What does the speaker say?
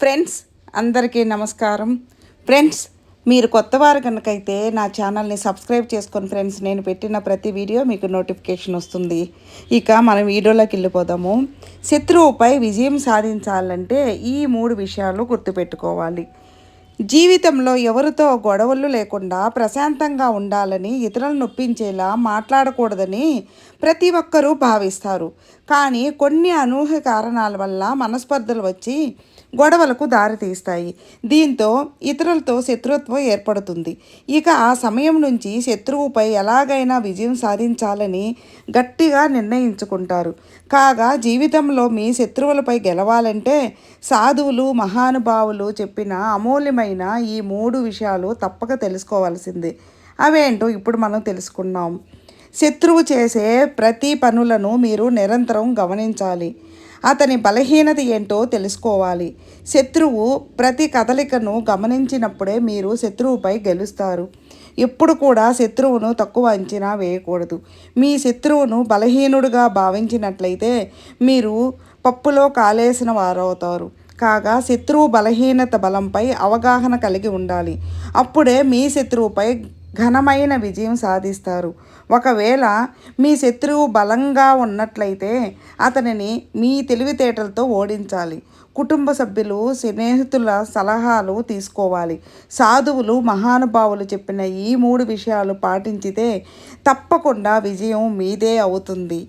Friends అందరికీ నమస్కారం. Friends మీరు కొత్త వారు కనుకైతే నా ఛానల్ని సబ్స్క్రైబ్ చేసుకొని ఫ్రెండ్స్ నేను పెట్టిన ప్రతి వీడియో మీకు నోటిఫికేషన్ వస్తుంది. ఇక మనం వీడియోలోకి వెళ్ళిపోదాము. శత్రువుపై విజయం సాధించాలంటే ఈ మూడు విషయాలు గుర్తుపెట్టుకోవాలి. జీవితంలో ఎవరితో గొడవలు లేకుండా ప్రశాంతంగా ఉండాలని ఇతరులను నొప్పించేలా మాట్లాడకూడదని ప్రతి ఒక్కరూ భావిస్తారు. కానీ కొన్ని అనూహ్య కారణాల వల్ల మనస్పర్ధలు వచ్చి గొడవలకు దారితీస్తాయి. దీంతో ఇతరులతో శత్రుత్వం ఏర్పడుతుంది. ఇక ఆ సమయం నుంచి శత్రువుపై ఎలాగైనా విజయం సాధించాలని గట్టిగా నిర్ణయించుకుంటారు. కాగా జీవితంలో మీ శత్రువులపై గెలవాలంటే సాధువులు మహానుభావులు చెప్పిన అమూల్యమైన ఈ మూడు విషయాలు తప్పక తెలుసుకోవాల్సిందే. అవేంటో ఇప్పుడు మనం తెలుసుకున్నాం. శత్రువు చేసే ప్రతి పనులను మీరు నిరంతరం గమనించాలి. అతని బలహీనత ఏంటో తెలుసుకోవాలి. శత్రువు ప్రతి కదలికను గమనించినప్పుడే మీరు శత్రువుపై గెలుస్తారు. ఎప్పుడు కూడా శత్రువును తక్కువ అంచనా వేయకూడదు. మీ శత్రువును బలహీనుడుగా భావించినట్లయితే మీరు పప్పులో కాలేసిన వారవుతారు. కాగా శత్రువు బలహీనత బలంపై అవగాహన కలిగి ఉండాలి. అప్పుడే మీ శత్రువుపై ఘనమైన విజయం సాధిస్తారు. ఒకవేళ మీ శత్రువు బలంగా ఉన్నట్లయితే అతనిని మీ తెలివితేటలతో ఓడించాలి. కుటుంబ సభ్యులు స్నేహితుల సలహాలు తీసుకోవాలి. సాధువులు మహానుభావులు చెప్పిన ఈ మూడు విషయాలు పాటించితే తప్పకుండా విజయం మీదే అవుతుంది.